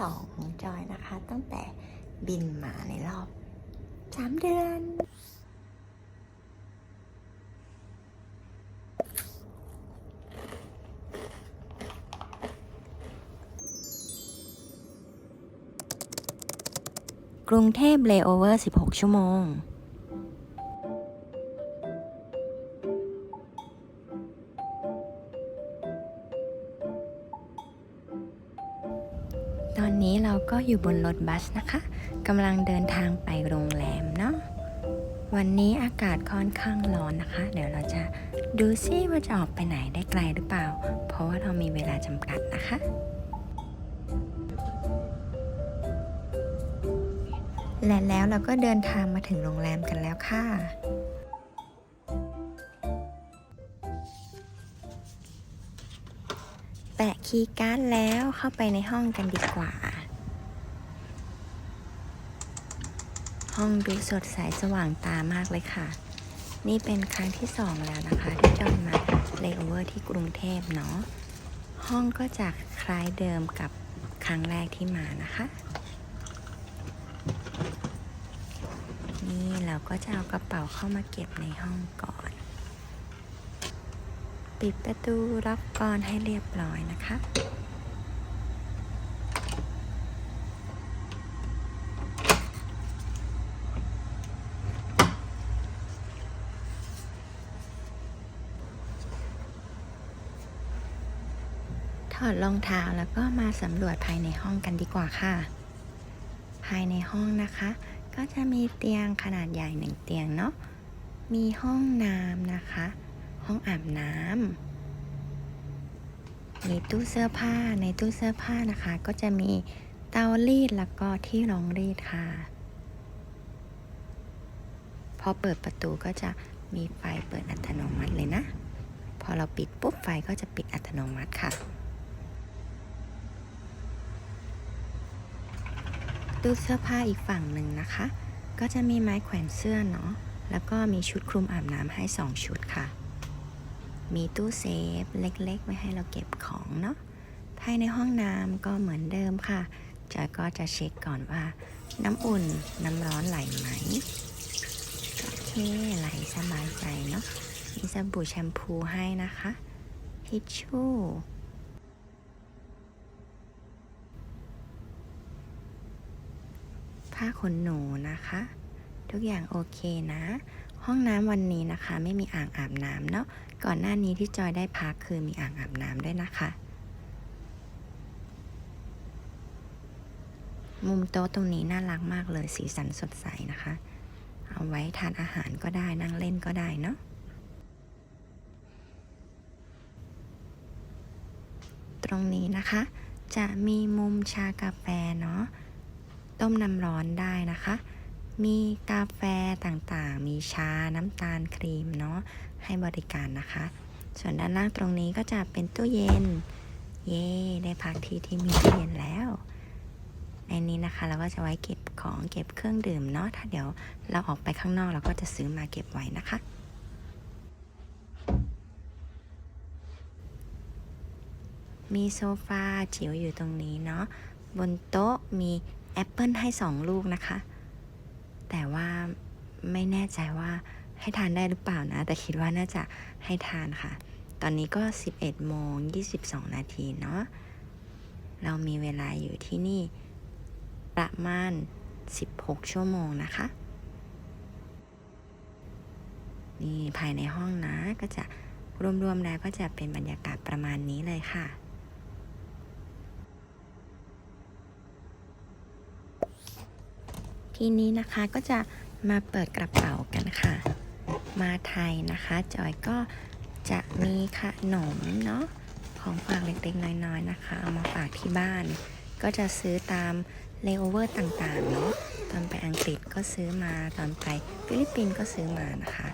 สองของจอยนะคะ ตั้งแต่บินมาในรอบสามเดือนกรุงเทพเลโอเวอร์ 16 ชั่วโมง ตอนนี้เราก็อยู่บนรถบัสนะคะกำลังเดินทางไปโรงแรมเนาะวันนี้อากาศค่อนข้างร้อนนะคะ เดี๋ยวเราจะดูซิว่าจะออกไปไหนได้ไกลหรือเปล่า เพราะว่าเรามีเวลาจำกัดนะคะ และแล้วเราก็เดินทางมาถึงโรงแรมกันแล้วค่ะ แปะคีย์การ์ดแล้วเข้าไปในห้องกันดีกว่า ห้องดูสดใสสว่างตามากเลยค่ะ นี่เป็นครั้งที่สองแล้วนะคะที่จอยมาเลโอเวอร์ที่กรุงเทพเนาะ ห้องก็จะคล้ายเดิมกับครั้งแรกที่มานะคะ นี่เราก็จะเอากระเป๋าเข้ามาเก็บในห้องก่อน ปิดประตูรับก่อนให้เรียบร้อยนะคะ ถอดรองเท้าแล้วก็มาสำรวจภายในห้องกันดีกว่าค่ะ ภายในห้องนะคะ ก็จะมีเตียงขนาดใหญ่หนึ่งเตียงเนาะ มีห้องน้ำนะคะ ห้องอาบน้ำมีตู้เสื้อผ้าในตู้เสื้อผ้านะคะ ก็จะมีเตารีดแล้วก็ที่รองรีดค่ะ พอเปิดประตูก็จะมีไฟเปิดอัตโนมัติเลยนะ พอเราปิดปุ๊บไฟก็จะปิดอัตโนมัติค่ะ ตู้เสื้อผ้าอีกฝั่งหนึ่งนะคะ ก็จะมีไม้แขวนเสื้อเนาะแล้วก็มีชุดคลุมอาบน้ำให้ 2 ชุดค่ะ มีตู้เซฟเล็กๆ ไว้ให้เราเก็บของเนาะ ภายในห้องน้ำก็เหมือนเดิมค่ะจอยก็จะเช็คก่อนว่า น้ำอุ่นน้ำร้อนไหลไหม โอเคไหลสบายใจเนาะ มีสบู่แชมพูให้นะคะทิชชู่ผ้าขนหนูนะคะ ทุกอย่างโอเคนะ ห้องน้ำวันนี้นะคะ ไม่มีอ่างอาบน้ำเนาะก่อนหน้านี้ที่จอยได้พักคือมีอ่างอาบน้ำด้วยนะคะ มุมโต๊ะตรงนี้น่ารักมากเลยสีสันสดใสนะคะ เอาไว้ทานอาหารก็ได้นั่งเล่นก็ได้เนาะตรงนี้นะคะ จะมีมุมชากาแฟเนาะต้มน้ำร้อนได้นะคะ มีกาแฟต่างๆ มีชา น้ำตาลครีมเนาะให้บริการนะคะ ส่วนด้านล่างตรงนี้ก็จะเป็นตู้เย็น เย่ได้พักที่ที่มีตู้เย็นแล้วในนี้นะคะเราก็จะไว้เก็บของเก็บเครื่องดื่มเนาะถ้าเดี๋ยวเราออกไปข้างนอกเราก็จะซื้อมาเก็บไว้นะคะ มีโซฟาจิ๋วอยู่ตรงนี้เนาะบนโต๊ะมีแอปเปิลให้สองลูกนะคะ แต่ว่าไม่แน่ใจว่าให้ทานได้หรือเปล่านะ แต่คิดว่าน่าจะให้ทานค่ะ ตอนนี้ก็ 11โมง22 นาทีเนาะ เรามีเวลาอยู่ที่นี่ประมาณ 16 ชั่วโมงนะคะ นี่ภายในห้องนะก็จะรวมๆแล้วก็จะเป็นบรรยากาศประมาณนี้เลยค่ะ ทีนี้นะคะก็จะมาเปิดกระเป๋ากันค่ะ มาไทยนะคะ จอยก็จะมีขนมเนาะของฝากเล็กๆ น้อยๆนะคะเอามาฝากที่บ้าน ก็จะซื้อตามเลโอเวอร์ต่างๆเนาะตอนไปอังกฤษก็ซื้อมาตอนไปฟิลิปปินส์ก็ซื้อมานะคะ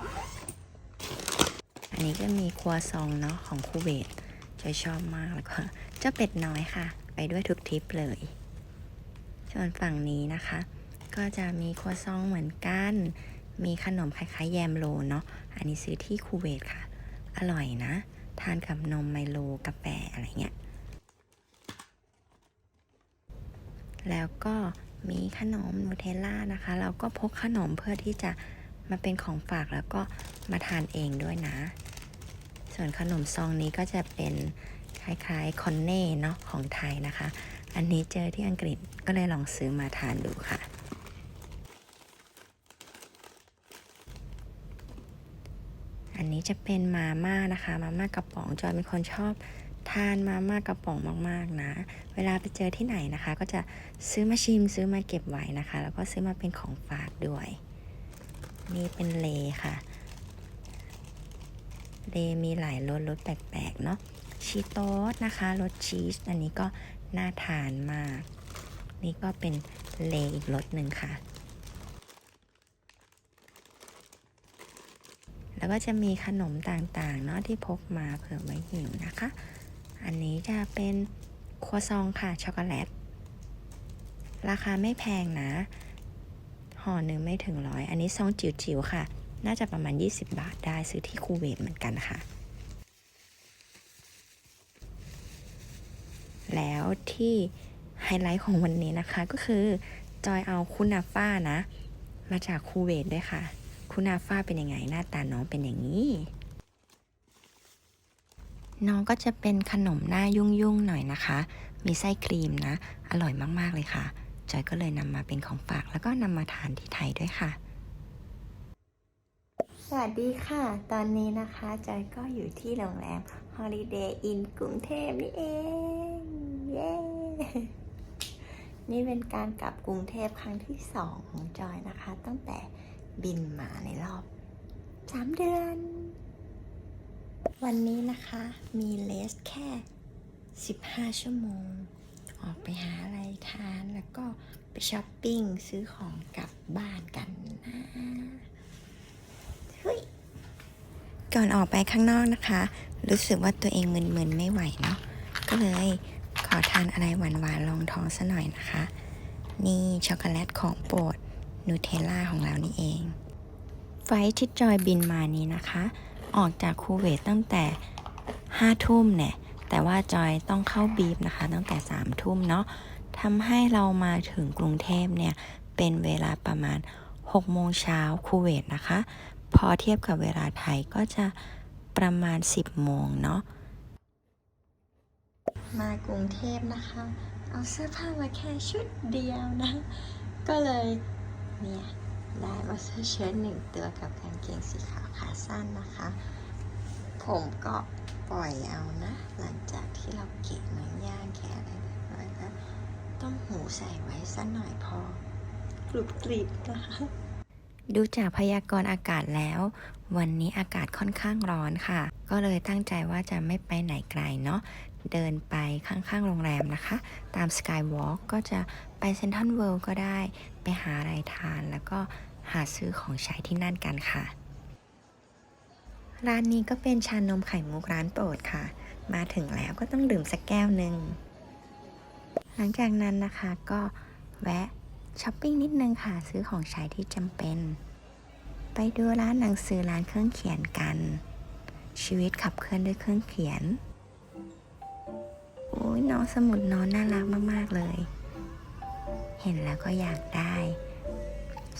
อันนี้ก็มีครัวซองเนาะของคูเวตจอยชอบมากแล้วก็เจ้าเป็ดน้อยค่ะ ไปด้วยทุกทริปเลย ส่วนฝั่งนี้นะคะ ก็จะมีครัวซองเหมือนกัน มีขนมคล้ายๆแยมโลเนาะ อันนี้ซื้อที่คูเวตค่ะ อร่อยนะ ทานกับนมไมโลกาแฟอะไรเงี้ย แล้วก็มีขนมนูเทลล่านะคะ เราก็พกขนมเพื่อที่จะมาเป็นของฝากแล้วก็มาทานเองด้วยนะ ส่วนขนมซองนี้ก็จะเป็นคล้ายๆคอนเน่เนาะของไทยนะคะ อันนี้เจอที่อังกฤษก็เลยลองซื้อมาทานดูค่ะ อันนี้จะเป็นมาม่านะคะ มาม่ากระป๋องจอยเป็นคนชอบทานมาม่ากระป๋องมากๆนะ เวลาไปเจอที่ไหนนะคะ ก็จะซื้อมาชิมซื้อมาเก็บไว้นะคะ แล้วก็ซื้อมาเป็นของฝากด้วย นี่เป็นเลค่ะ เลมีหลายรสรสแปลกๆเนาะ ชีโต๊สนะคะรสชีส อันนี้ก็น่าทานมาก นี่ก็เป็นเลอีกรสหนึ่งค่ะ แล้วก็จะมีขนมต่างๆเนาะที่พกมาเผื่อไว้หิวนะคะ อันนี้จะเป็นครัวซองค่ะช็อกโกแลต ราคาไม่แพงนะ ห่อหนึ่งไม่ถึงร้อย อันนี้ซองจิ๋วๆค่ะ น่าจะประมาณ 20 บาทได้ซื้อที่คูเวตเหมือนกันค่ะ แล้วที่ไฮไลท์ของวันนี้นะคะก็คือ จอยเอาคุนาฟ้านะ มาจากคูเวตด้วยค่ะ คุณอาฟ้าเป็นยังไง หน้าตาน้องเป็นอย่างนี้ น้องก็จะเป็นขนมหน้ายุ่งๆหน่อยนะคะ มีไส้ครีมนะ อร่อยมากๆเลยค่ะ จอยก็เลยนำมาเป็นของฝากแล้วก็นำมาทานที่ไทยด้วยค่ะ สวัสดีค่ะ ตอนนี้นะคะ จอยก็อยู่ที่โรงแรม Holiday Inn กรุงเทพนี่เอง เย้ นี่เป็นการกลับกรุงเทพครั้งที่สองของจอยนะคะ ตั้งแต่ บินมาในรอบ3เดือน วันนี้นะคะมีเลสแค่ 15 ชั่วโมง ออกไปหาอะไรทานแล้วก็ไปช้อปปิ้งซื้อของกลับบ้านกันนะเฮ้ยก่อนออกไปข้างนอกนะคะ รู้สึกว่าตัวเองมึนๆไม่ไหวเนาะก็เลยขอทานอะไรหวานๆรองท้องซะหน่อยนะคะ นี่ช็อกโกแลตของโปรด นูเทลล่าของเรานี่เอง ไฟล์ที่จอยบินมานี้นะคะ ออกจากคูเวตตั้งแต่5ทุ่มเนี่ย แต่ว่าจอยต้องเข้าบีฟนะคะ ตั้งแต่3ทุ่มเนาะทำให้เรามาถึงกรุงเทพเนี่ย เป็นเวลาประมาณ6โมงเช้าคูเวตนะคะ พอเทียบกับเวลาไทยก็จะประมาณ 10 โมงเนาะ มากรุงเทพนะคะ เอาเสื้อผ้ามาแค่ชุดเดียวนะ ก็เลย เนี่ยได้มาเสื้อเชิ้ตหนึ่งตัวกับกางเกงสีขาวขาสั้นนะคะ ผมก็ปล่อยเอานะ หลังจากที่เราเก็บเนื้อย่างแค่อะไรเรียบร้อยแล้วต้องหูใส่ไว้สักหน่อยพอกรุบกริบนะคะดูจากพยากรณ์อากาศแล้ว วันนี้อากาศค่อนข้างร้อนค่ะ ก็เลยตั้งใจว่าจะไม่ไปไหนไกลเนาะ เดินไปข้างๆ โรงแรมนะคะ ตาม Skywalk ก็จะไปเซนทรัลเวิลด์ก็ได้ ไปหาอะไรทานแล้วก็หาซื้อของใช้ที่นั่นกันค่ะ ร้านนี้ก็เป็นชานมไข่มุกร้านโปรดค่ะ มาถึงแล้วก็ต้องดื่มสักแก้วหนึ่ง หลังจากนั้นนะคะก็แวะช้อปปิ้งนิดนึงค่ะ ซื้อของใช้ที่จำเป็น ไปดูร้านหนังสือร้านเครื่องเขียนกัน ชีวิตขับเคลื่อนด้วยเครื่องเขียน โอ้ยน้องสมุดน้องน่ารักมาก ๆ เลย เห็นแล้วก็อยากได้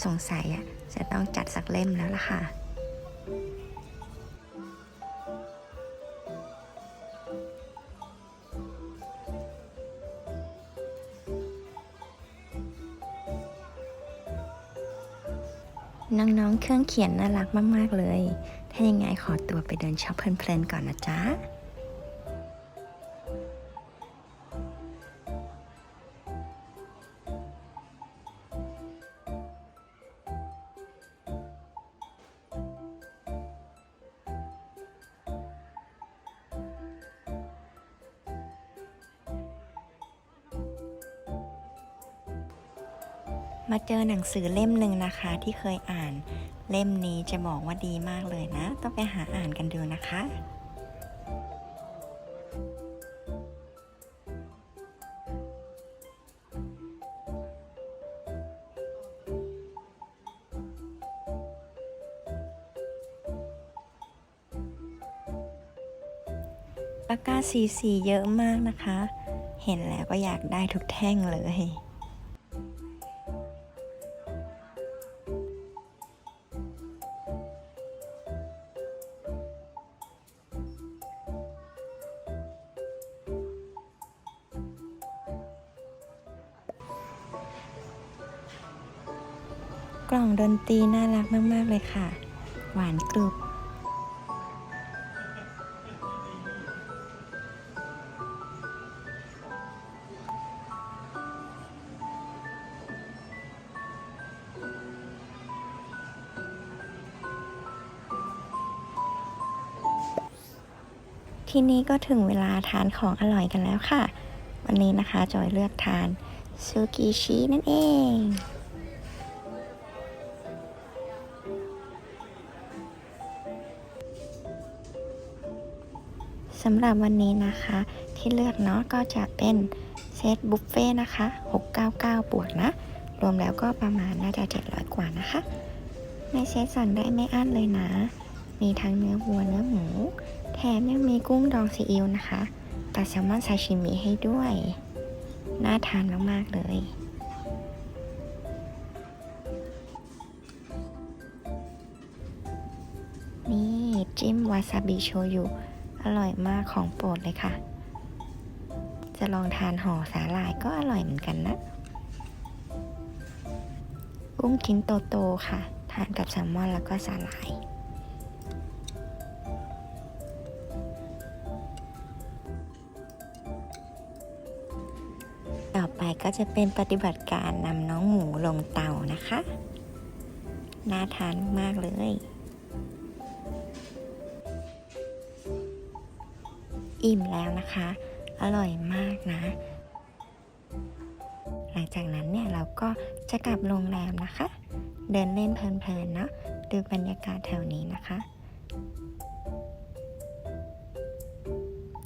สงสัยอะ จะต้องจัดสักเล่มแล้วล่ะค่ะ น้อง ๆ เครื่องเขียนน่ารักมาก ๆ เลย ถ้ายังไงขอตัวไปเดินช็อปเพลินๆก่อนนะจ๊ะ มาเจอหนังสือเล่มหนึ่งนะคะที่เคยอ่านเล่มนี้จะบอกว่าดีมากเลยนะ ต้องไปหาอ่านกันดูนะคะ ปากกาสีสีเยอะมากนะคะ เห็นแล้วก็อยากได้ทุกแท่งเลย กล่องดนตรีน่ารักมากๆเลยค่ะ หวานกรุบทีนี้ก็ถึงเวลาทานของอร่อยกันแล้วค่ะ วันนี้นะคะจอยเลือกทานซูกิชินั่นเอง สำหรับวันนี้นะคะ ที่เลือกเนาะก็จะเป็นเซตบุฟเฟ่นะคะ 699 บวกนะ รวมแล้วก็ประมาณน่าจะ 700 กว่านะคะ ในเซตสั่งได้ไม่อั้นเลยนะ มีทั้งเนื้อวัวเนื้อหมู แถมยังมีกุ้งดองซีอิ๊วนะคะตัดแซลมอนซาชิมิให้ด้วย น่าทานมากๆเลยนี่จิ้มวาซาบิโชยุ อร่อยมากของโปรดเลยค่ะ จะลองทานห่อสาหร่ายก็อร่อยเหมือนกันนะกุ้งชิ้นโตๆค่ะ ทานกับแซลมอนแล้วก็สาหร่ายต่อไปก็จะเป็นปฏิบัติการนำน้องหมูลงเตานะคะ น่าทานมากเลย อิ่มแล้วนะคะ อร่อยมากนะ หลังจากนั้นเนี่ยเราก็จะกลับโรงแรมนะคะ เดินเล่นเพลินๆเนาะดูบรรยากาศแถวนี้นะคะ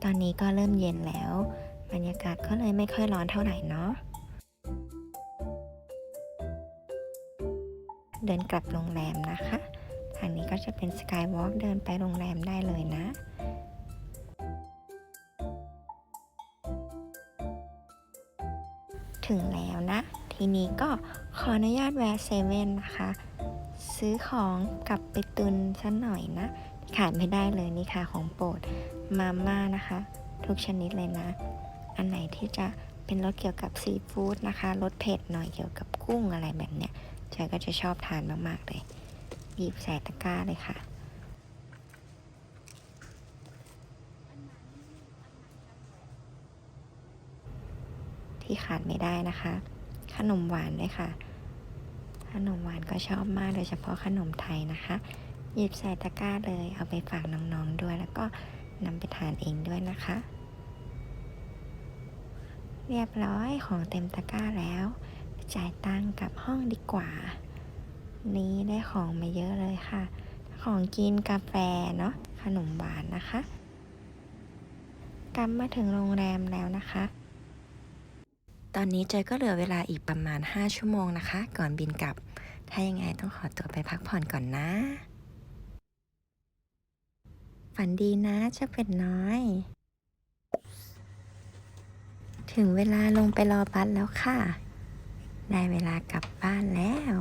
ตอนนี้ก็เริ่มเย็นแล้ว บรรยากาศก็เลยไม่ค่อยร้อนเท่าไหร่เนาะเดินกลับโรงแรมนะคะ ทางนี้ก็จะเป็นสกายวอล์กเดินไปโรงแรมได้เลยนะ ถึงแล้วนะ ทีนี้ก็ขออนุญาตแวะเซเว่นนะคะ ซื้อของกลับไปตุนสักหน่อยนะ ขาดไม่ได้เลยนี่ค่ะของโปรดมาม่านะคะ ทุกชนิดเลยนะ อันไหนที่จะเป็นรสเกี่ยวกับซีฟู้ดนะคะรสเผ็ดหน่อยเกี่ยวกับกุ้งอะไรแบบเนี้ยจอยก็จะชอบทานมากๆเลยหยิบใส่ตะกร้าเลยค่ะ ที่ขาดไม่ได้นะคะ ขนมหวานด้วยค่ะ ขนมหวานก็ชอบมากโดยเฉพาะขนมไทยนะคะ หยิบใส่ตะกร้าเลย เอาไปฝากน้องๆด้วย แล้วก็นำไปทานเองด้วยนะคะ เรียบร้อยของเต็มตะกร้าแล้วจ่ายตังกับห้องดีกว่า นี้ได้ของมาเยอะเลยค่ะ ของกินกาแฟเนาะขนมหวานนะคะ กลับมาถึงโรงแรมแล้วนะคะ ตอนนี้เจยก็เหลือเวลาอีกประมาณ 5 ชั่วโมงนะคะ ก่อนบินกลับ ถ้ายังไงต้องขอตัวไปพักผ่อนก่อนนะ ฝันดีนะเจ้าเป็ดน้อย ถึงเวลาลงไปรอบัสแล้วค่ะ ได้เวลากลับบ้านแล้ว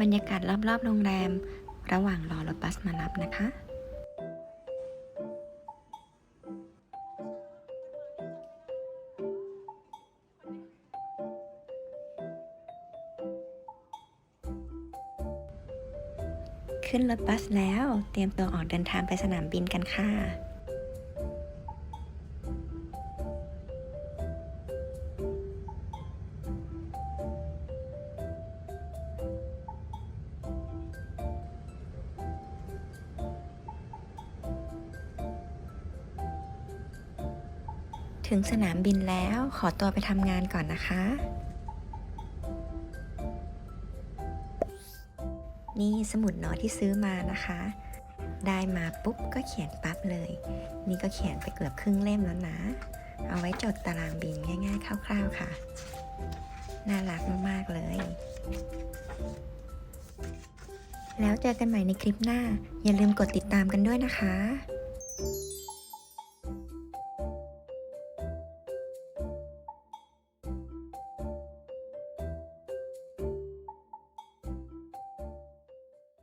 บรรยากาศรอบๆโรงแรม ระหว่างรอรถบัสมารับนะคะขึ้นรถบัสแล้ว เตรียมตัวออกเดินทางไปสนามบินกันค่ะ ถึงสนามบินแล้วขอตัวไปทำงานก่อนนะคะ นี่สมุดโน้ตที่ซื้อมานะคะ ได้มาปุ๊บก็เขียนปั๊บเลย นี่ก็เขียนไปเกือบครึ่งเล่มแล้วนะ เอาไว้จดตารางบินง่ายๆ คร่าวๆค่ะ น่ารักมากๆเลย แล้วเจอกันใหม่ในคลิปหน้า อย่าลืมกดติดตามกันด้วยนะคะ